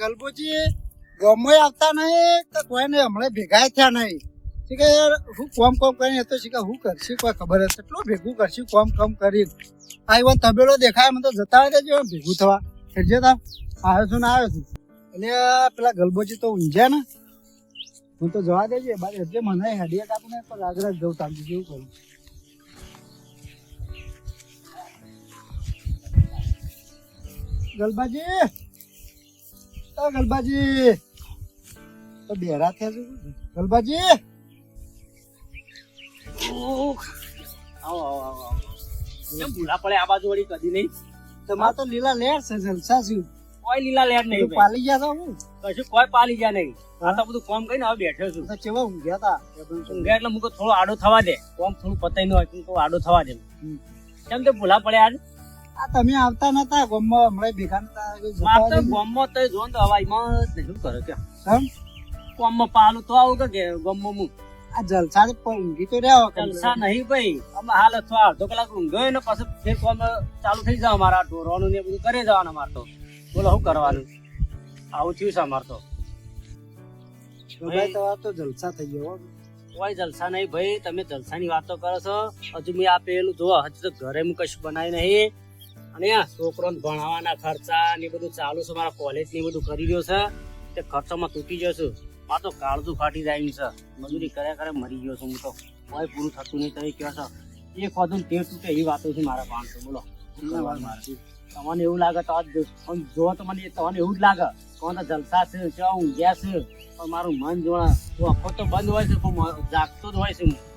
ગલબુજી ગમે આવતા નહીં તો કોઈને હમણાં ભેગા થયા નહીં. કે હું કોમ કોમ કરીને તો કે હું કરશું? કોઈ ખબર હશે? એટલું ભેગું કરશું, કોમ કોમ કરી આવ્યો તબેલો દેખાય, મને તો જતા હોય તો ભેગું થવા. એટલે તા આવ્યો છું ને આવ્યો છું. એટલે પેલા ગલબોજી તો ઊંઝ્યા ને. હું તો જવા દેજે બાર એટલે મને હેડિયા કાપને પણ આગળ જવું તામજી જેવું કરું? ગલબાજી ઓ ગલબાજી. તો બેરા થયા છે. ગલબાજી. આવો આવો આવો કેમ ભૂલા પડે આ બાજુ વળી કદી નહીં? તમાર તો લીલા લેર છે જલસા છે. કોઈ લીલા લેર નહીં પાલી ગયા છો હું? કશું કોઈ પાલી ગયા નહીં. આ તો બધું કોમ કરીને હવે બેઠો છું. કેવા ઊંઘ્યા તા ઊંઘ્યા એટલે મુકો થોડો આડો થવા દે. કોમ થોડું પતાઈ ન હોય તો આડો થવા દે. કેમ તો ભૂલા પડે આજ. તમે આવતા નતા ગમમાં હમણાં ભેગા નતા જતા તો ગોમમાં તો જો ને તો હવાઈમાં જ નહીં શું કરે કે હમ? કોમમાં પાલું તો આવું કે ગોમમાં હું. આ જલસા તો ઊંઘી તો રહ્યો જલસા નહીં ભાઈ અમે હાલ અથવા અડધો કલાક ઊંઘ્યો ને પછી ફેર કોમ ચાલુ થઈ જાવ મારા ઢોરોનું ને બધું કરી જવાનું અમારે તો. બોલો શું કરવાનું? આવું થયું છે અમારે તો. ભાઈ તમારે તો જલસા થઈ ગયો. કોઈ જલસા નહીં ભાઈ તમે જલસાની વાતો કરો છો. હજુ મેં આ પેલું જોવા હજુ તો ઘરે હું કશું બનાવી નહીં. અને આ છોકરોને ભણાવવાના ખર્ચા ને બધું ચાલુ છે મારા કોલેજ ને બધું કરી રહ્યો છે. તે ખર્ચામાં તૂટી ગયો છું. આ તો કાળજું ફાટી જાય છે. મજૂરી કર્યા કરે મરી ગયો છું હું તો. કોઈ પૂરું થતું નહીં તમે કહો છો. એક વધુ તે તૂટે એવી વાતો છે મારા પાંચસો બોલો. તમને એવું લાગે તો જો- તમને તમને એવું જ લાગે. કોણ તો જલસા છે હું ઊંઘ્યા છે પણ મારું મન જોડા તો આખો તો બંધ હોય છે પણ જાગતો જ હોય છે. હું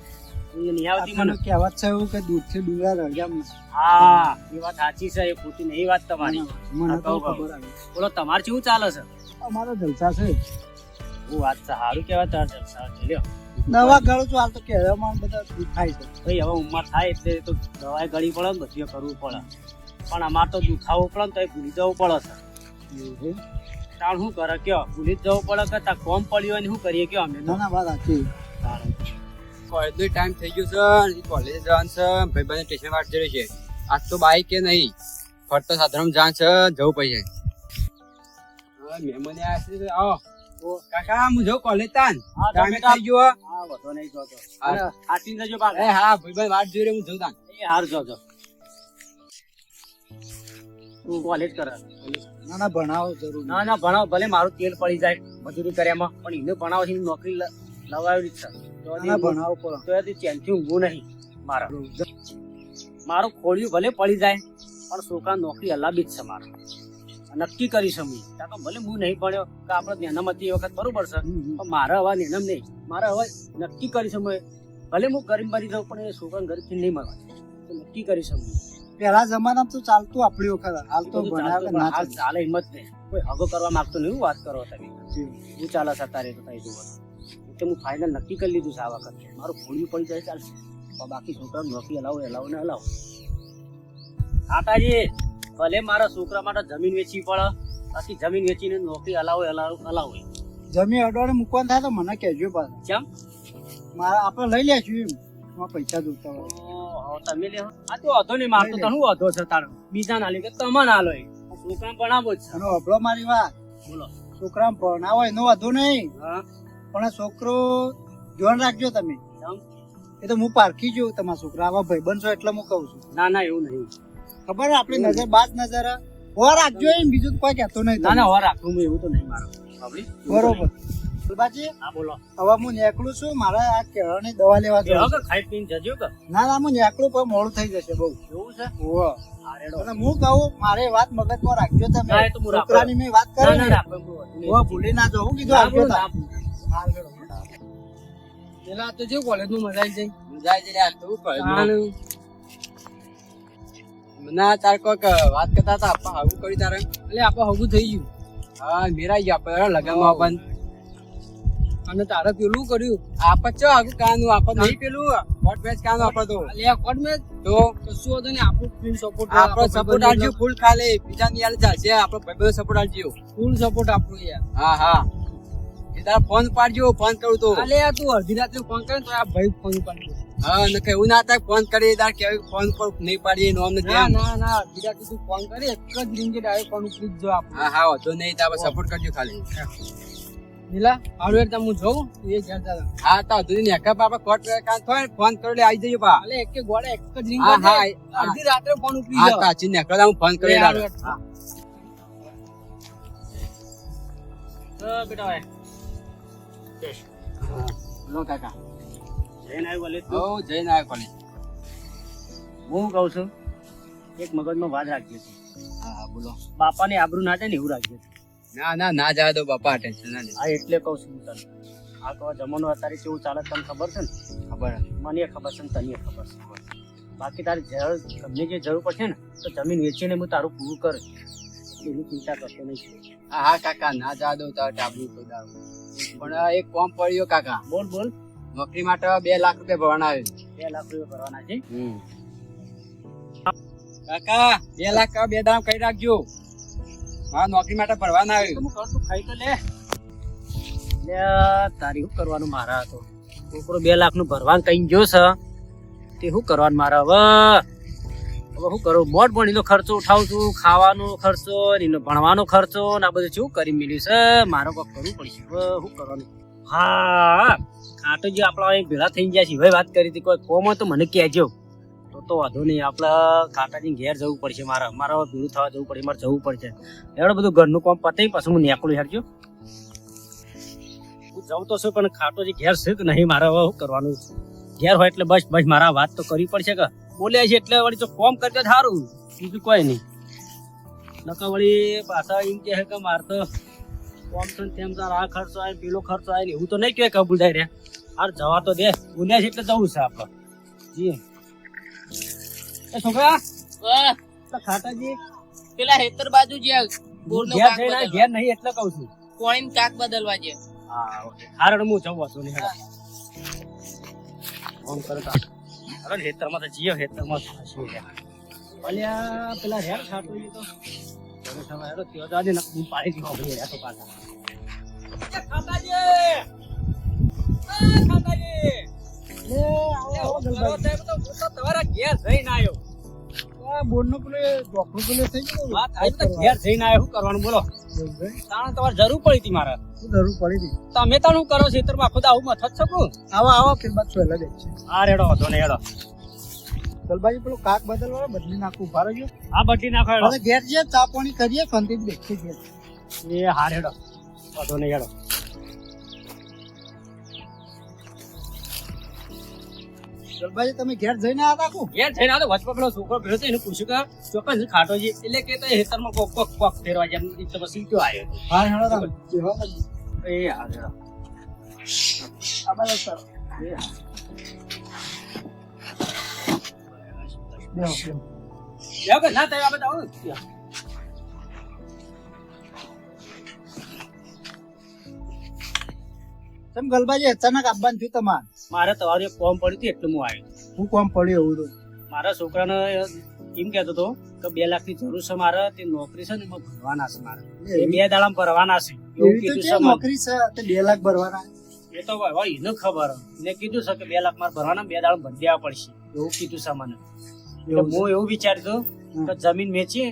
નહીં આવતી મને કહેવત છે એવું કે દૂધથી ડુંગરા રળ્યા હા એ વાત સાચી છે એ ખોટી નહીં વાત તમારી. મને તો ખબર આવી. બોલો તમારે કેવું ચાલે છે? અમારો જલસા છે. હું વાત છે સારું કહેવાય તાર જલસા છે દવા ગળું છું હાલ તો કહેવામાં બધા દુખાય છે. ભાઈ હવે ઉંમર થાય એટલે તો દવાઈ ગળી પડે ને બધું કરવું પડે. પણ અમારે તો દુખાવો પડે ને તો એ ભૂલી જવું પડે છે. તાણ શું કરે? કયો ભૂલી જવું પડે કે કોમ પડ્યું હોય ને શું કરીએ? કયો અમે? ના ના વાત સાચી. કોલેજ નો ટાઈમ થઈ ગયો છે કોલેજ જવાનું છે. ભાઈ બંને સ્ટેશન વાટ જઈ છે. આજ તો બાઈક કે નહીં? ફરતો સાધારણ જાણ છે જવું પડી જાય મહેમાન આવ્યા છે આવો. કાકા હું જાઉં કોલેજ તાન. હા, તો ટાઈમ થઈ ગયો હા. વધો નહીં જોતો હા. જજો બાર એ હા ભાઈ વાટ જોઈ રહ્યો હું જઉં તાન. એ હાર જોજો. કોલેજ કરે. ના ના ભણાવો જરૂર. ના ના ભણાવો. ભલે મારું તેલ પડી જાય મજૂરી કર્યામાં પણ એને ભણાવો છે નોકરી લવાવી જ છે ભણાવો પડે તો એથી ચેનથી ઊંઘવું નહીં મારા. મારું ખોડિયું ભલે પડી જાય પણ છોકરા નોકરી અલાબી જ છે મારો. નક્કી કરીશ હું ત્યાં તો ભલે હું નહીં ભણ્યો કે આપણે નેનમતી એ વખત બરોબર છે પણ મારા હવા નેનમ નહીં. મારા હવે નક્કી કરીશ હું ભલે હું ગરીબ મરી જાઉં પણ એ છોકરાને ગરીબથી નહીં મળવા નક્કી કરીશ હું પેલા જમાનામાં તો ચાલતું આપણી વખત. હાલ તો હાલ ચાલે. હિંમત નહીં. કોઈ હગો કરવા માંગતો નહીં વાત કરો તમે. શું ચાલે છે તારે તો તારી જુઓ એટલે હું ફાઇનલ નક્કી કરી લીધું છે આ વખત. મારું ખોડિયું પડી જાય ચાલશે. પણ બાકી છોકરા નોકરી હલાવો હલાવો ને હલાવો કાકાજી ભલે મારા છોકરા માટે જમીન વેચવી પડે બાકી જમીન વેચીને નોકરી હલાવો હલાવો હલાવો જમીન અડવાડે મૂકવાનું થાય તો મને કહેજો પાછા. કેમ મારા આપણે લઈ લેશું એમ. માં પૈસા જોતા હોય. તમે લે. આ તો અધો નહીં મારતો તો હું અધો છે તારો? બીજા ના લે કે તમે ના લો છોકરા ભણાવો છે. અને અભળો મારી વાત. બોલો. છોકરા ભણાવો એનો વાંધો નહીં. હા? પણ આ છોકરો ધ્યાન રાખજો તમે. એ તો હું પારખી જોઉં તમારા છોકરા. આવા ભાઈ બનશો એટલે હું કહું છું. ના ના એવું નહીં. ખબર આપણી નજર બાદ નજર? હે. રાખજો એમ બીજું તો કોઈ કહેતો નહીં ના ના હો રાખું હું એવું તો નહીં મારો. બરોબર. ફૂલબાજી હા બોલો. હવે હું નીકળું છું. મારે આ કેળાની દવા લેવા જવું કે ખાઈ પીને જજો કે? ના ના હું નીકળું પણ મોડું થઈ જશે બહુ. એવું છે? ઓહો. અને હું કહું મારે વાત મગજમાં રાખજો તમે. છોકરાની મેં વાત કરી ના ભૂલી ના જાઉં હું કીધું આવજો પેલા તો જે કોલેજમાં મજા આવી જાય. જાય છે યાર તું કોલેજ ના તાર કોક વાત કરતા હતા આપા આવું કરી તારે? એટલે આપણે હગું થઈ ગયું. હા મેરા ગયા આપણે લગનમાં પણ અને તારે પેલું કર્યું. આપ ચો આગું કાનું આપ નહીં પેલું? કોટ મેચ કાનું આપ તો? એટલે કોટ મેચ? તો? કશું હતું ને આપણું ફૂલ સપોર્ટ આપણો સપોર્ટ આલજો ફૂલ ખાલે. બીજા ની યાર ચાલશે આપણો ભાઈબંધો સપોર્ટ આલજો ફૂલ સપોર્ટ આપણું યાર. હા હા. તારા ફોન પાડજો ફોન કરું તો. અલે આ તું અડધી રાત્રે ફોન કરે તો આ ભાઈ ફોન પાડજો હા નકે એવું ના થાય ફોન કરી તાર કે ફોન પર નહીં પાડીએ નો અમને ના ના ના બીજા કીધું ફોન કરી એક જ રિંગે ડાયરેક્ટ ફોન ઉપડી જો આપ હા હા વાંધો નહીં તાર સપોર્ટ કરજો ખાલી. નીલા હારું એટલે હું જોઉં? એ ઘેર દાદા હા તો વાંધો ને નેકા બાપા કોટ કાં થોય ફોન કરો એટલે આવી જજો બા. અલે એક કે ગોળે એક જ રિંગ હા હા અડધી રાત્રે ફોન ઉપડી હા જાવ કાચી નેકળા હું ફોન કરી લાવું. તો બેટા ભાઈ. લો કાકા. આવ્યો કોલેજ હો જઈને આવ્યો કોલેજ. હું કહું છું એક મગજમાં વાત રાખીએ છે. હા હા બોલો. બાપાની આબરૂ ના જાય ને એવું રાખજે ના ના ના જવા દો બાપા ટેન્શન ના લે. આ એટલે કહું છું હું તને. આ તો જમાનો અત્યારે કેવું ચાલે તને ખબર છે ને? ખબર. મને ખબર છે ને તને ખબર છે. બાકી તારી જરૂર તમને જે જરૂર પડશે ને તો જમીન વેચીને હું તારું પૂરું કર. એની ચિંતા કરતો નહીં. હા હા કાકા ના જવા દો તાર ટાબુ કોઈ દાવ પણ એક કોમ પડ્યો કાકા. બોલ બોલ. નોકરી માટે બે લાખ રૂપિયા ભરવાના આવ્યો બે લાખ રૂપિયા ભરવાના છે? કાકા બે લાખ બે દામ કઈ રાખજો. હા નોકરી માટે ભરવાના આવ્યું હું કરતું ખાઈ તો લે. લે તારી શું કરવાનું મારા હતો છોકરો બે લાખનું ભરવાનું કઈ ગયો છે. તે શું કરવાનું મારા હવે? હવે શું કરું? મોટ ભણીનો ખર્ચો ઉઠાવું છું, ખાવાનો ખર્ચો એનો ભણવાનો ખર્ચો ને આ બધું શું કરી મળ્યું છે? મારે કોઈ કરવું પડશે. શું કરવાનું? હા કાંટો જે આપણા અહીં ભેળા થઈ ગયા છે હવે વાત કરી હતી, કોઈ હોય તો મને કહેજો. તો તો વાંધો નહીં, આપણે કાંટાજી ઘેર જવું પડશે મારે. મારે ભેળું થવા જવું પડશે, મારે જવું પડશે. એવડે બધું ઘરનું કામ પતાવી પછી હું નીકળું હેરજો હું જાઉં તો છું, પણ ખાટો જે ઘેર છે કે નહીં, મારે હવે શું કરવાનું ઘેર હોય એટલે બસ બસ, મારા વાત તો કરવી પડશે કે? બોલ્યા છે એટલે વળી તો કોમ કરજો સારું બીજું કોઈ નહીં. નકર વળી પાછા એમ કહે કે મારે તો કોમ છે તેમ તાર આ ખર્ચો આવે પેલો ખર્ચો આવે ને એવું તો નહીં કહે કબૂલ થાય રે. હાર જવા તો દે. બોલ્યા છે એટલે જવું છે આપણે જી. એ છોકરા. ખાતાજી ખાટાજી. પેલા હેતર બાજુ જે બોર નો કાક બદલવા. ઘેર નહીં એટલે કહું છું. કોઈન કાક બદલવા છે હા ઓકે. હારણ હું જવું છું હેડો ફોન કરો હારણ હેતરમાં તો જીઓ હેતરમાં હસવું છે? અલ્યા પેલા હેર ખાટું તો તમે હેડો ત્યો હું પાડી દીધો ભાઈ હેતો પાછા. ખાતાજી! ખાતાજી! લે આવો આવો ગલભાઈ તો તો તમારા ઘેર જઈને આવ્યો. બોર્ડનો પેલો ડોક્ટર પેલો થઈ ગયો વાત આવી તો ઘેર જઈને આવ્યો શું કરવાનું બોલો? તાણે તમારે જરૂર પડી હતી મારે. જરૂર પડી હતી? તમે તાણ શું કરો ખેતરમાં ખુદ આવું મથત શકું આવો આવો કિંમત તો અલગ જ છે આ રેડો હતો ને હેડો. ગલબાજી પેલો કાક બદલવાનો બદલી નાખું ભારો રહેજો. આ બધી નાખો હેડો. હવે ઘેર જે ચા પાણી કરીએ શાંતિ દેખીએ ઘેર. એ હાર હેડો. હતો ને હેડો. ગલબાજી તમે ઘેર જઈને આવ્યા કો ઘેર જઈને આવ્યો વચ્ચે પેલો છોકરો ભેળો તો એને પૂછ્યું કે ચોક્કસ ખાટો છે એટલે કે તો હેતરમાં કોક કોક કોક ફેરવા જેમ એમ તો પછી કયો આવ્યો હા હેડો તમે બાજુ. એ હેડો. આ બાજુ સર એ કે ના આવો. તમે ગલબાજી અચાનક આવવાનું થયું તમારે? મારે તમારું એક ફોર્મ પડ્યું હતું એટલું હું આવ્યો. હું કોમ પડ્યું એવું તો મારા છોકરાને એમ કહેતો હતો કે બે લાખની જરૂર છે મારે તે નોકરી છે ને એમાં ભરવાના છે મારે. એ બે દાડામાં ભરવાના છે. એવું કીધું છે નોકરી છે? તે બે લાખ ભરવાના? એ તો ભાઈ ભાઈ એને ખબર. એને કીધું છે કે બે લાખ મારે ભરવાના બે દાડા દેવા પડશે. એવું કીધું છે મને. હું એવું વિચારતો. કે જમીન વેચી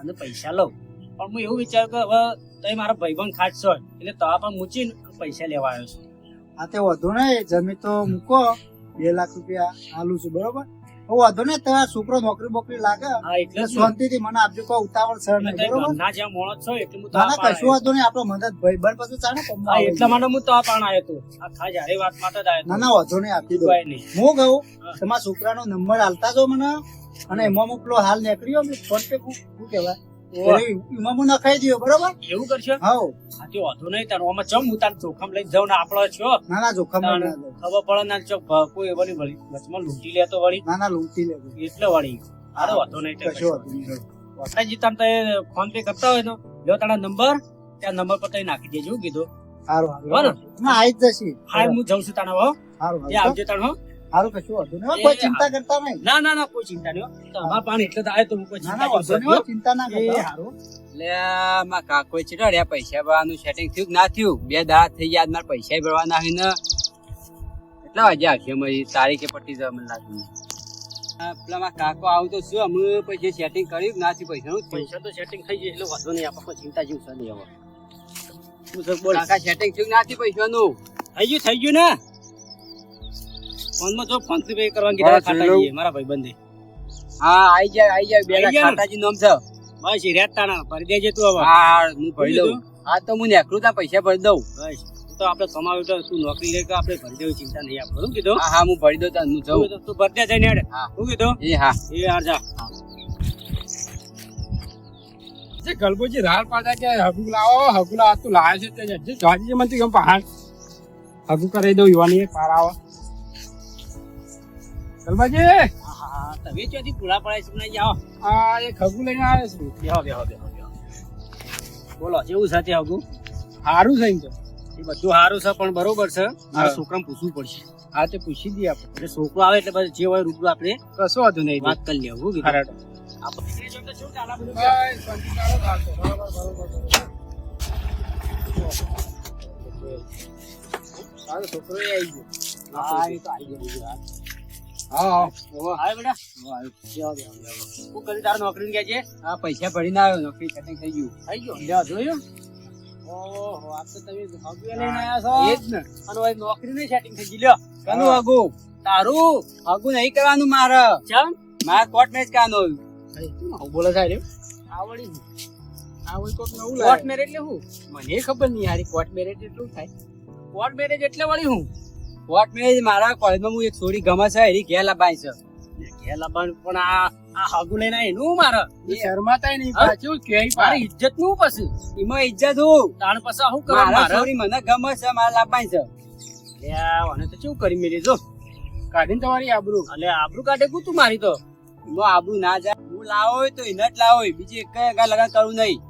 અને પૈસા લઉં. પણ હું એવું વિચાર કે હવે તમે મારા ભાઈબંધ ખાટ છો એટલે તવા પણ મૂચીને પૈસા લેવા આવ્યો છું. આ તે વધુ નહીં જમી તો મૂકો બે લાખ રૂપિયા આલુ છું બરોબર? હું વધુ નહીં તમારા છોકરો નોકરી બોકરી લાગે એટલે શાંતિ થી મને આપજો કોઈ ઉતાવળ સર નહીં બરોબર? ના જ્યાં મોણો છો એટલે હું ના કશું વધુ નહીં આપણો મદદ ભાઈ બન પછી ચાલે હા એટલા માટે હું તો આ પણ આવ્યો તો. આ ખાસ હારી વાત માટે જ આવ્યો ના ના વધુ નહીં આપી દો હું હા. તમારા છોકરાનો નંબર હાલતા જો મને અને એમાં હું પેલો હાલ નીકળ્યો ફોન પે શું કહેવાય? નખાઈ બરોબર? એવું કરશો? હા વાંધો નહીં તારું આમાં ચમ હું તારું જોખમ લઈને જાઉં ને આપણો છો? ના ના જોખમ તાણ ના દો. ખબર પડે ના ચોક ભ- કોઈ વળી વળી. વચમાં લૂંટી લેતો વળી. ના ના લૂંટી લેજો એટલે વળી. આરો વાંધો નહીં કશો વાંધો નહીં. તે ફોન પે કરતા હોય તો જો તારા નંબર ત્યાં નંબર પર તઈ નાખી દેજો કીધું. સારું બરાબર. ના આવી જ જશે. હા હું જાઉં છું તારા હો. સારું આવજો હો. સારું કશું વાંધો નહીં કોઈ ચિંતા કરતા નહીં. ના ના ના કોઈ ચિંતા નહીં હો. પાણી એટલે તો તો કોઈ ચિંતા વાંધો નહીં ચિંતા ના કરતા. હારું. એટલે માં કાકો ચીડ્યા પૈસા ભરવાનું સેટિંગ થયું ના થયું? બે દાડા થઈ ગયા આજ પૈસા ભરવાના હોય ને. કેટલા વાગે આવશે અમારી તારીખે પટી જવા મને લાગ્યું આ પેલા મારા કાકો આવતો શું અમે પછી સેટિંગ કર્યું નાથી પૈસા પૈસા તો સેટિંગ થઈ જાય એટલે વાંધો નહીં આપણે ચિંતા જેવું છે નહીં હવે કાકા સેટિંગ થયું નાથી પૈસાનું? થઈ ગયું થઈ ગયું ને? ફોનમાં જો ફોન પે કરવાનું કીધા બસ, ખાતા જોઈ જઈએ મારા ભાઈબંધે. હા આઈ જાય આઈ જાય બેલા? ખાતાજી નામ છે. બસ એ રેત ભરી દેજે તું હવે. હા હું ભરી દઉં. હા તો હું નેકરું તા પૈસા ભરી દઉં. બસ તો આપણે કમાવ્યું તો શું નોકરી લે કે આપણે ભરી દેવું ચિંતા નહીં આપણે શું કીધું? હા હા હું ભરી દઉં તા હું જઉં. તું ભરી દે જઈને હેડે હા. શું કીધું? એ હા. એ હાર જા. જે ગલબોજી રાલ પાડતા કે હગુ લાવો હગુ લાવો તું લાવે છે તે જે જાજી મંતી ગમ પહાડ. હગુ કરી દઉં યુવાની પાર આવો હા, હા, તમે ચોથી પૂરા પડાય છે? જાઓ. આ એ ખગુ લઈને આવે છે. બેહો બેહો બેહો બેહો. બોલો કેવું સાથે આગુ સારું છે એમ તો. એ બધું સારું છે પણ બરોબર છે. મારા હા. છોકરાને પૂછવું પડશે. હા તે પૂછી દઈએ આપણે. એટલે છોકરો આવે એટલે જે હોય રૂબરૂ આપણે કશો વાંધો નહીં. વાત કરી લેવું બધું? તારો છોકરો આવી ગયો હા, એ તો આવી ગયો. હા હા. બેટા. બેહો, બેહો, બેહો. શું કર્યું તારે નોકરી ગયા છે? હા પૈસા ભરીને આવ્યો નોકરી સેટિંગ થઈ ગયું. થઈ ગયો? લ્યો, જોયું ઓહો આ તો તમે હગુએ લઈને આયા એ જ ને. અને હવે નોકરીની સેટિંગ થઈ ગઈ. લ્યો કનું હગુ તારું? હગુ નહીં કરવાનું મારે. ચમ? મારે કોર્ટ મેરેજ આવું બોલે રે આવડી કોક નવું કોર્ટ મેરેજ એટલે હું મને ખબર નહીં યાર કોર્ટ મેરેજ એટલું થાય. કોર્ટ મેરેજ એટલે વળી હું કોર્ટ મેચ મારા કોલેજમાં હું એક છોડી ગમે છે એની ઘેર લબાઈ છે. ઘેર લબાણ પણ આ આ હગુ લઈને એનું મારે? શરમાતાય નહીં પાછું કે મારી ઇજ્જતનું પછી? એમાં ઇજ્જત હું? તાણ પછી શું કરું મારા છોરી મને ગમે છે મારા લબાઈ છે. આને તો શું કરી મેલી જો. કાઢીને તમારી આબરૂ. અલે આબરૂ કાઢે કુ તું મારી તો? એમાં આબરૂ ના જાય. હું લાવો હોય તો એને જ લાવો. બીજી એક આગળ લગા કરવું નહીં.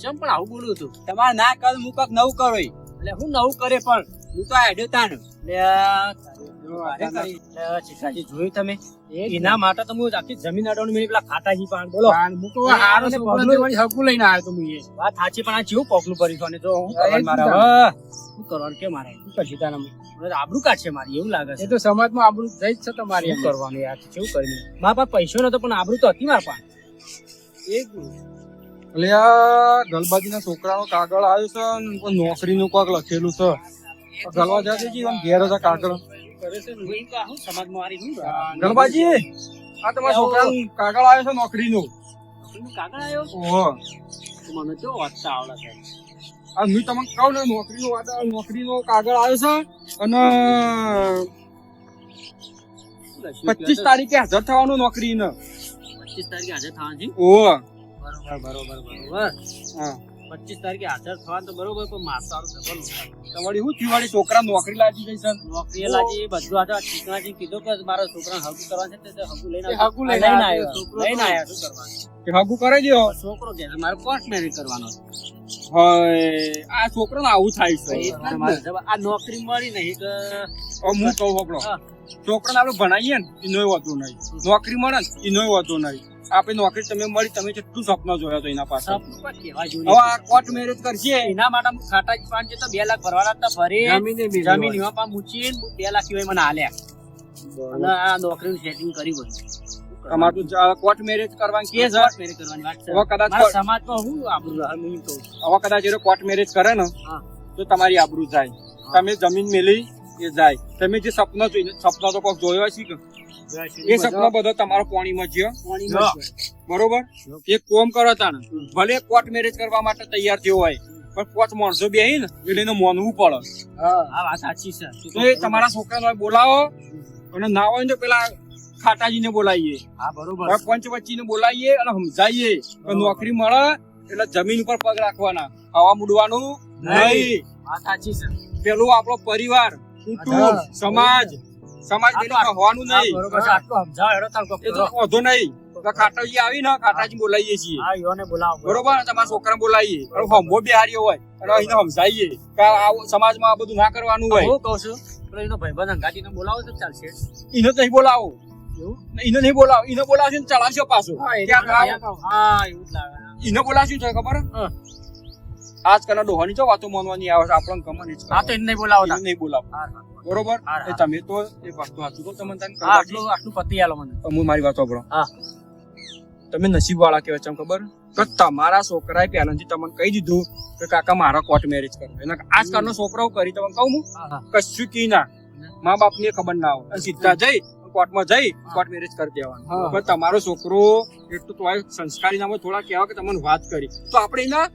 ચમ પણ આવું બોલું તું? તમારે ના કર હું કંઈક નવું કરો એટલે હું નવું કરે પણ? હું તો આડ્યો તાણ લ્યા, લ્યા, ચિત્રાજી જોયું તમે? એના માટે તો હું આખી જમીન અડવાનું મેં પેલા ખાતાજી પણ બોલો. પાન મૂકો હારો અને પગલું- તમારી હગુ લઈને આવ્યો તો હું એ. વાત સાચી પણ આ જેવું પગલું ભરી છો ને જો હું કરવાનું જ મારે શું કરવાનું કે મારે? શું કરશું તારા આબરૂ કાઢશે મારી એવું લાગે એ છે. તો સમાજમાં આબરૂ જઈ જ છે તમારે કરવાનું યાર? કેવું કર્યું મારા પાસે પૈસો નતો પણ આબરૂ તો હતી મારા પાસે. એક એટલે આ ગલબાજીના છોકરાનો કાગળ આવ્યો છે નોકરી નું નોકરીનું કોક લખેલું છે. ગલવા જાતે જી ઘેર હતા કાગળ કરે છે હું સમાજમાં શું ગલબાજી આ તમારા છોકરાનું કાગળ આવ્યો છે નોકરીનું. કાગળ આવ્યો? ઓહો. મને તો વાંચતા આવડે છે? આ હું તમને કહું ને નોકરીનો વાદા નોકરીનો કાગળ આવ્યો છે અને પચીસ તારીખે હાજર થવાનું નોકરી ને પચીસ તારીખે હાજર થવાનું ઓ ઓહો. બરોબર બરોબર બરોબર. હા. પચીસ તારીખે હાજર થવાનું તો બરોબર પણ માર તો હારું ડબલ તમારી શું થયું છોકરા નોકરી લાગી ગઈ છે. નોકરી લાગી બધું આજે ચીકણાજી કીધું કે મારા છોકરા હગું કરવાનું છે તે હગું લઈને હગું લઈને આવ્યો. છોકરો લઈને આવ્યો. શું કરવાનું હગું કરી દો છોકરો કે મારે કોર્ટ મેરેજ કરવાનો છે. આ છોકરાને આવું થાય છે. આ નોકરી મળી નહીં કે હું કહું આપણો. છોકરાને આપણે ભણાવીએ ને એનોય વાંધો નહીં. નોકરી મળે ને એનોય વાંધો નહીં. આપણે નોકરી તમે મળી તમે કેટલું સપના જોયા તો એના પાસે સપનું પણ કહેવા જેવું હવે આ કોર્ટ મેરેજ કરશે એના માટે ખાટા પાંચ તો બે લાખ ભરવાના હતા ભરી. જમીને જમીન એમાં પા મૂચીને બે લાખ સિવાય મને હાલ્યા અને આ નોકરીનું સેટિંગ કરી બધું તમારું કોર્ટ મેરેજ કરવાની કે છે? મેરેજ કરવાની વાત છે. હવે કદાચ સમાજમાં હું આબરૂ રહે, હું કહું હવે કદાચ એ કોર્ટ મેરેજ કરે ને તો તમારી આબરૂ જાય. તમે જમીન મેલી એ જાય. તમે જે સપના જોઈને સપના તો કોક જોયો છે કે? એ સપના બધો તમારો પાણીમાં જ્યો બરોબર? એક કોમ કરો તાને ભલે કોર્ટ મેરેજ કરવા માટે તૈયાર થયો હોય પણ પાંચ માણસો બે ને એટલે એને માનવું પડે. હા, વાત સાચી છે. તો એ તમારા છોકરાને બોલાવો અને ના હોય તો પેલા ખાટાજીને બોલાવીએ. હા બરોબર. પંચવચ્ચીને બોલાવીએ અને સમજાવીએ કે નોકરી મળે એટલે જમીન ઉપર પગ રાખવાના. હવા મૂડવાનું નહીં. વાત સાચી છે. પેલું આપણો પરિવાર કુટુંબ સમાજ. સમાજ હોવાનું નહીં. બરોબર છે. આટલું સમજાવો હેડો તાર એ તો કરો. વાંધો નહીં. તો ખાટાજી આવી ને ખાટાજી બોલાવીએ છીએ. હા યોને બોલાવો. બરોબર? તમારા છોકરાને બોલાવીએ. અને હમો બિહારીઓ હોય. અને એને સમજાવીએ કે આ સમાજમાં આ બધું ના કરવાનું હોય. હું કહું છું એનો ભાઈબંધ અંગાતીને બોલાવો તો ચાલશે. એને તો નહીં બોલાવો? એને નહીં બોલાવો. એને બોલાવશે ને ચલાવશે પાછો. હા, એવું જ લાગે. એને બોલાવશું તો ખબર. આજકાલના ડોહાની જો વાતો માનવાની આવે છે. આપણને ગમે નહીં. તો એને નહીં બોલાવો નહીં બોલાવ હા, એ તમે તો એ વસ્તુ હતું તો તમને. તને આટલું આટલું પતી આલો મને. હું મારી વાત સાંભળો. હા. તમે નસીબ વાળા કેવા ચમ ખબર? કે તમારા છોકરાએ પહેલાથી તમને કહી દીધું કે કાકા મારા કોર્ટ મેરેજ કરો. એના આજકાલનો છોકરાઓ કરી તમને કહું હા. કશું કી ના. મા બાપ ને ખબર ના હોય. સીધા જઈ કોર્ટમાં જઈ કોર્ટ મેરેજ કરી દેવાનું. પણ તમારો છોકરો એટલું તો સંસ્કારી નામો થોડા કહેવા કે તમને વાત કરી. તો આપણે એના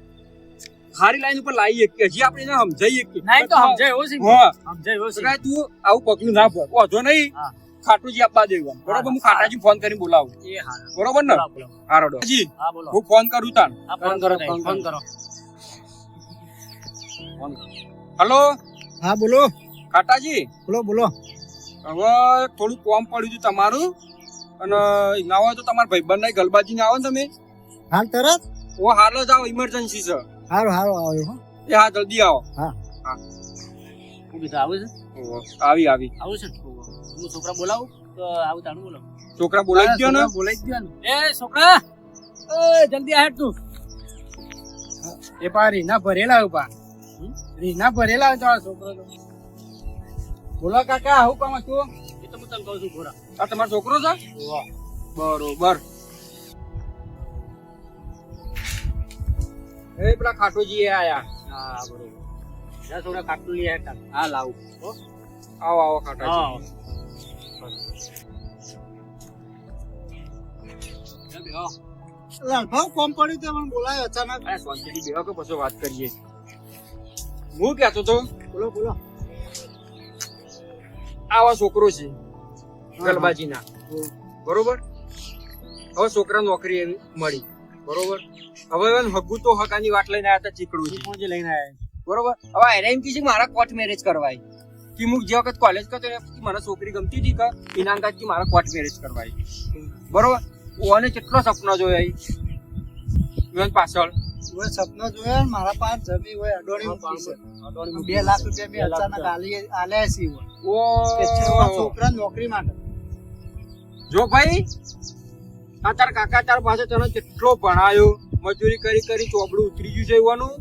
સારી લાઈન ઉપર લાવીએ કે હજી આપણે એને સમજાઈએ કે નહીં તો સમજાય એવો છે હા. સમજાય એવો છે. તું આવું પગલું ના ભર. વાંધો નહીં. ખાટુજી આપવા દેવાનું. બરોબર? હું ખાટાજી ફોન કરીને બોલાવું. બરોબર ને. હારો જી હું ફોન કરું તાન. ફોન કરો ફોન કરો. હલો હા બોલો. ખાટાજી? બોલો બોલો. હવે થોડું કોમ પડ્યું હતું તમારું. અને ના હોય તો તમારા ભાઈબંધ ના ગલબાજી ને આવો ને તમે. હાલ તરત? ઓ હાલ જ આવો ઇમરજન્સી છે. હારું સારું આવ્યો એ હા જલ્દી આવો. હું. કીધું આવું છે? આવી આવી. આવું છે? હું છોકરા બોલાવું તો આવું તાણું બોલો છોકરા બોલાવી દો ને. બોલાવી દો ને. એ છોકરા! એ જલ્દી આહેડ તું. એ પા રીના ભરેલા ઉપા રીના ભરેલા હોય તમારો છોકરો તો. બોલો કાકા આવું કામ હતું એ તો હું તને કહું છું? ઘોડા આ તમારો છોકરો છે? બરોબર. એ પેલા ખાટોજી એ આયા. હા બરોબર. લઈ આહેડ હા લાવું. આવો આવો ખાટાજી. લાલભાવ કોમ પડ્યું તે મને બોલાયો અચાનક. અરે શાંતિથી બેહો કે પછી વાત કરીએ. હું કહેતો તો બોલો બોલો. આવા છોકરો છે ગલબાજીના. બરોબર? હવે છોકરા નોકરી એવી મળી. બરોબર? હવે હગું તો હગાની વાત લઈને આવ્યા હતા ચીકડું જે લઈને આવ્યા બરોબર? હવે એને એમ કીધું મારા કોર્ટ મેરેજ કરવાય. કે મુક જે વખત કોલેજ કરતો મને છોકરી ગમતી હતી કે એના અંગાત કે મારા કોર્ટ મેરેજ કરવાય. બરોબર? ઓને કેટલો સપનો જોયો ઈ પાછળ. હવે સપનો જોયો મારા પાસે જમી હોય અડોણી બે લાખ રૂપિયા મેં અચાનક આલી આલ્યા છે ઓ છોકરા નોકરી માટે. જો ભાઈ આ તાર કાકા તાર પાસે તને કેટલો ભણાયો? મજૂરી કરી કરી ચોબડું ઉતરી ગયું છે એવાનું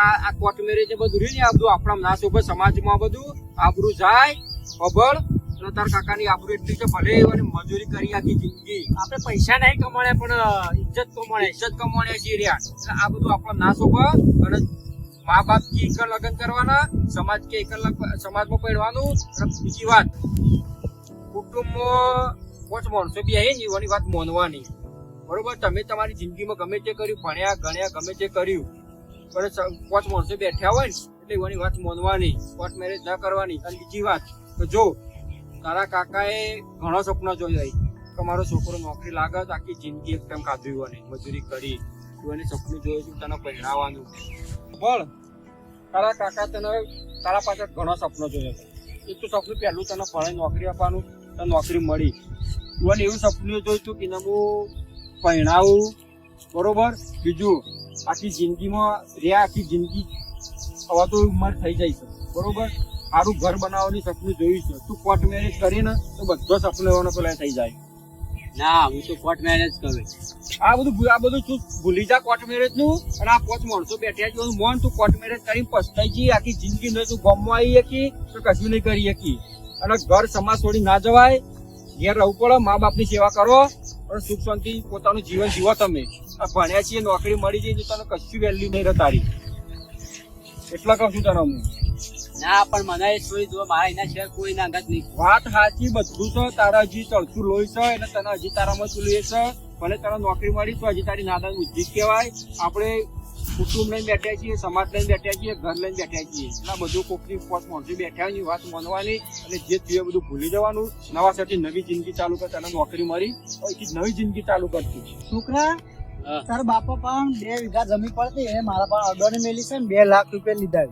આ કોર્ટ મેરેજ એ બધું રહ્યું ને આ બધું આપણા ના શોભે સમાજમાં બધું આબરું જાય અભળ. અને તાર કાકાની આબરું એટલી છે ભલે એવાની મજૂરી કરી આખી જિંદગી. આપણે પૈસા નહીં કમાણે પણ ઇજ્જત કમાણે ઇજ્જત કમાણી છે રહ્યા. એટલે આ બધું આપણા ના શોભે અને મા બાપ કે એક લગ્ન કરવાના સમાજ કે એક સમાજમાં પડવાનું. અને બીજી વાત કુટુંબમાં પોચ માણસો બી આવી ને એવાની વાત માનવાની. બરોબર, તમે તમારી જિંદગીમાં ગમે તે કર્યું, ભણ્યા, ગણ્યા, ગમે તે કર્યું. પણ પોચ માણસો બેઠ્યા હોય ને, એટલે એવાની વાત માનવાની કોર્ટ મેરેજ ના કરવાની, અને બીજી વાત કે જો, તારા કાકાએ ઘણો સપનો જોયો કે મારો છોકરો નોકરી લાગે તો આખી જિંદગી એકદમ ખાધું હોય મજૂરી કરી, તું એને સપનું જોયું છું તને પહેરાવાનું પણ, તારા કાકા તને, તારા પાછળ ઘણો સપનો જોયો એક તો સપનું પહેલું તને ભણે નોકરી આપવાનું, તને નોકરી મળી. તું એવું સપનું જોયું હતું કે એને હું પહેણાવું બરોબર? બીજું આખી જિંદગીમાં રહ્યા આખી જિંદગી હવે તો ઉંમર થઈ જાય છે બરોબર? સારું ઘર બનાવવાની સપનું જોયું છે. તું કોર્ટ મેરેજ કરીને તો બધો સપનો એવાનો પેલા થઈ જાય. ના હું તો કોર્ટ મેરેજ કરું આ બધું આ બધું તું ભૂલી જા કોર્ટ મેરેજનું. અને આ પોચ માણસો બેઠ્યા છે મોન તું કોર્ટ મેરેજ કરીને પસ્તાઈ જઈ આખી જિંદગી નહીં તું ગમવા આવી શકી તો કશું નહીં કરી શકી અને ઘર સમાજ છોડી ના જવાય. ઘેર રહેવું પડે મા બાપની સેવા કરો. અને સુખ શાંતિ પોતાનું જીવન જીવો તમે. આ ભણ્યા છીએ નોકરી મળી જઈ તો તને કશું વેલ્યુ નહીં રહે તારી. એટલા કહું છું તને હું. ના પણ મને એ છોડી દો મારા એના છે કોઈ ના અંગત નહીં. વાત સાચી બધું છે. તારા હજી ચડતું લોહી છે એટલે તને હજી તારામાં તું લે છે. ભલે તને નોકરી મળી તો હજી તારી નાદાન બુદ્ધિ કહેવાય. આપણે કુટુંબ લઈને બેઠ્યા છીએ સમાજ લઈને બેઠ્યા છીએ ઘર લઈને બેઠ્યા છીએ. એટલે બધું કોકની પોત બેઠ્યા હોય વાત માનવાની અને જે થયું બધું ભૂલી જવાનું નવા સાથે નવી જિંદગી ચાલુ કર તને નોકરી મળી એથી નવી જિંદગી ચાલુ કરતી છોકરા. તારા બાપા પણ બે વીઘા જમીન પડતી એ મારા પણ અડોની મેલી છે ને બે લાખ રૂપિયા લીધા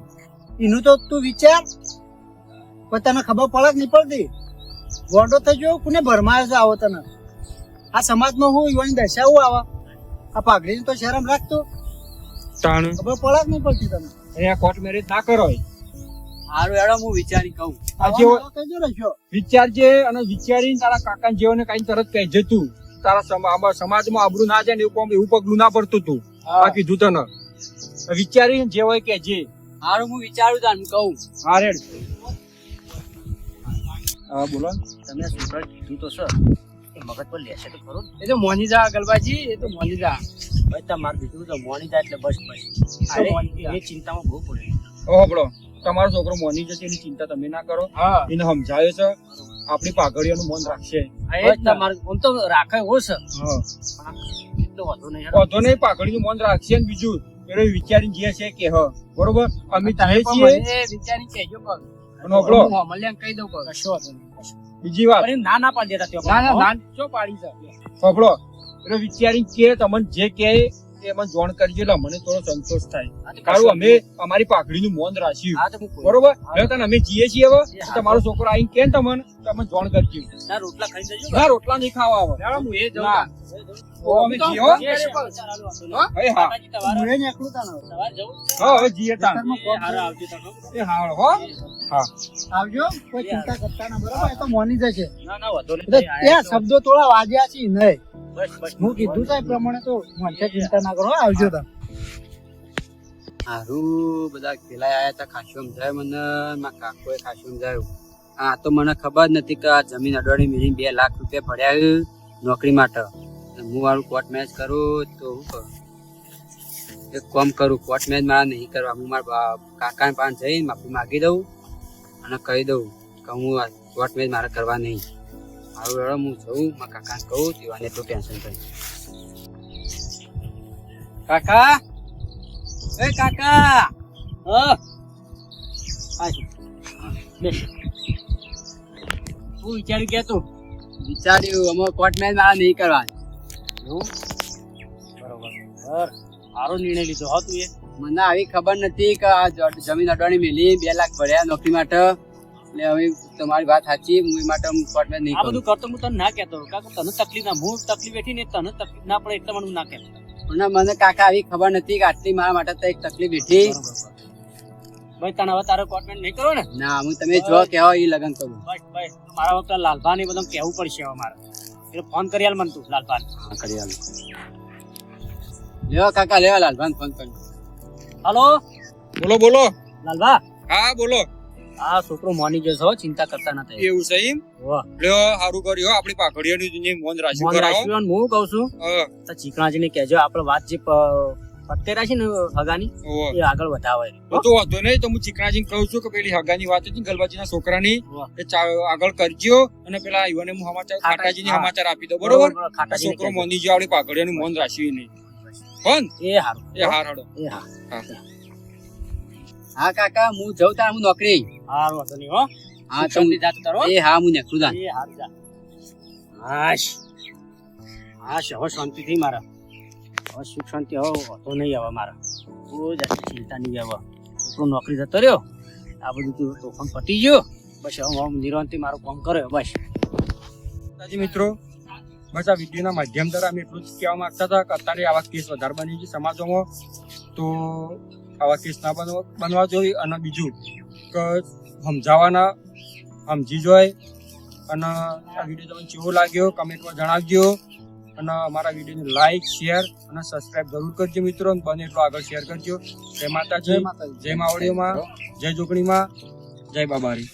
એનું તો તું વિચાર પણ તને ખબર પડે જ નહીં પડતી. ગોંડો થઈ ગયો કોને ભરમાયો છે આવો તને? આ સમાજમાં હું યુવાની દશા હું આવા. આ પાઘડીને તો શરમ રાખતો તાણ ખબર પડે જ નહીં પડતી તને. અહીંયા કોર્ટ મેરેજ ના કરો હારું એડો હું વિચારી કહું. વિચારજે અને વિચારીને તારા કાકા જેવને કઈ તરત કહેજે તું તારા સમાજમાં આબરૂ ના જાય ને એવું કોમ એવું પગલું ના પડતું તું. બાકી કીધું તને. વિચારીને જે હોય કે જે. હારું હું વિચારું તાન કહું. હારેડ હા બોલો તમે આ જૂતો કીધું તો સર મગજ પર લેશે તો ખરું એ તો મોની જા ગલબાજી એ તો મોની જા. ભાઈ તમારે કીધું તો મોની જા એટલે બસ બસ. એ ચિંતામાં બહુ પડે. ઓહો તમારો છોકરો મોની જશે એની ચિંતા તમે ના કરો. હા. એને સમજાયો છે. આપણી પાઘડીઓનું મન રાખશે. હા, એ જ તમારે આમ તો રાખે હો છે હા. એટલો વાંધો નહીં હેડો. વાંધો નહીં પાઘડીનું મન રાખશે ને બીજું. એને વિચારી જે છે કે હ. બરોબર? અમે તમે છીએ. વિચારી કહેજો પણ. નોકરો મલ્યાંક કહી દઉં પણ. કશો નહીં. બીજી વાત. ના ના પાડી દેતા ના ના ના. ચો પાડી છે સાંભળો. એટલે વિચારી કે તમને જે કે એ મને જોણ કરજો એટલે મને થોડો સંતોષ થાય. કારણ અમે અમારી પાઘડીનું મોન રાખ્યું. બરોબર? હવે તને અમે જઈએ છીએ હવે. તમારો છોકરો આવીને કે તમને તમે જોણ કરજો. ના રોટલા ખાઈ જજો. ના રોટલા નહીં ખાવા આવે. હું એ જઉં. ના. તાન. અમે જીઓ? એ. હવે હા? હું. એને એકલું તાનો. સવાર જઉં હા હવે જીએ તાન એ હારો આવજો તમે. એ હા? હો. હા. આવજો કોઈ ચિંતા કરતા ના બરાબર? એ તો મોની જશે. ના ના વધો નહીં. એ શબ્દો થોડા વાગ્યા છે નહીં. બસ બસ. હું કીધું તો પ્રમાણે તો મને ચિંતા ના કરો આવજો તમે. હારું બધા પેલા આયા હતા ખાસું જાય મને મારા કાકોએ ખાસું સમજાયું આ તો મને ખબર નથી કે આ જમીન અડવાણી મિલી બે લાખ રૂપિયા ભર્યા નોકરી માટે. હું મારું કોર્ટ મેચ કરું તો હું કરું? એક કોમ કરું કોર્ટ મેચ મારા નહીં કરવા. હું મારા કાકાને પાસે જઈને માફી માગી દઉં અને કહી દઉં કે હું કોર્ટ મેચ મારે કરવા નહીં. મારું રડો હું જઉં, મારા કાકાને કહું તેવાને એટલું ટેન્શન થઈ કાકા? એ કાકા! હા. બેસ. શું વિચાર્યું કે તું? વિચાર્યું અમે કોર્ટ મેચ મારા નહીં કરવા. એવું? બરોબર. સારો નિર્ણય લીધો હો તું એ. મને આવી ખબર નથી કે આ જમીન અડવાની મેલી બે લાખ ભર્યા નોકરી માટે. એટલે હવે તમારી વાત સાચી હું એ માટે કોર્ટ મેચ નહીં આ બધું કરતો હું તને ના કહેતો કાકા તને તકલીફ ના હું તકલીફ બેઠી ને તને તકલીફ ના પડે એટલે મને ના કહેતો. અને મને કાકા આવી ખબર નથી કે આટલી મારા માટે તો એક તકલીફ બેઠી ભાઈ તને હવે તારે કોટમેન્ટ નહીં કરો ને? ના હું તમે જો કેવો એ લગન કરું. બસ બસ. મારા વખતે લાલભા ને બધું કેવું પડશે હવે મારે. એટલે ફોન કરી હાલ મને તું લાલભા હા કરી હાલ લેવા કાકા લેવા લાલભાન ફોન કર્યો. હલો? બોલો બોલો. લાલભા? હા બોલો. આ છોકરો મોની જશો હો ચિંતા કરતા નથી એવું છે એમ. લ્યો સારું કર્યું આપણી પાઘડીઓનું જે મોન રાશિ કરાવો. હું કહું છું? તો તો ચીકણાજીને કહેજો આપણે વાત જે પત્તેરા છે ને હગાની એ આગળ વધાવે. તો વાંધો નહીં તો હું ચીકણાજી કહું છું કે પેલી હગાની વાત હતી ગલબાજીના છોકરાની. એ આગળ કરજો અને પેલા યુવાને હું સમાચાર ખાટા- ખાટાજીને સમાચાર આપી દો બરોબર? છોકરો. મોની જે આપણી પાઘડીઓનું મન રાખ્યું નહીં. પણ એ હારું. એ હાર હાડો એ હા. હા. કાકા હું જઉં તાર હું નોકરી હારું વાંધો નહીં હો. હા તો શાંતિ જાતું તારો, એ હા હું નીકળું તાન એ હારું જા. હાશ. હાશ હવે શાંતિ થઈ મારા. હવે સુખ શાંતિ નહીં આવે મારા. બહુ જાસ્તી ચિંતા નહીં હવે છોકરો નોકરી જતો રહ્યો. આ બધું તું તોફાન પતી ગયો. બસ હવે હું નિરાંતથી મારું કામ કર્યો, બસ. મિત્રો, બસ આ વિડીયોના માધ્યમ દ્વારા અમે એટલું જ કહેવા માંગતા હતા કે અત્યારે આવા કેસ વધારે બની છે સમાજોમાં, તો આવા કેસ ના બનવા જોઈએ અને બીજું કે સમજાવવાના, સમજી જોય. અને આ વીડિયો તમને કેવો લાગ્યો કમેન્ટમાં જણાવજો. અને અમારા વિડીયોને લાઈક શેર અને સબસ્ક્રાઇબ જરૂર કરજો મિત્રો. બને એટલો આગળ શેર કરજો. જય માતાજી. જય માતાજી. જય માવડીઓમાં. જય જોગણીમાં. જય બાબારી.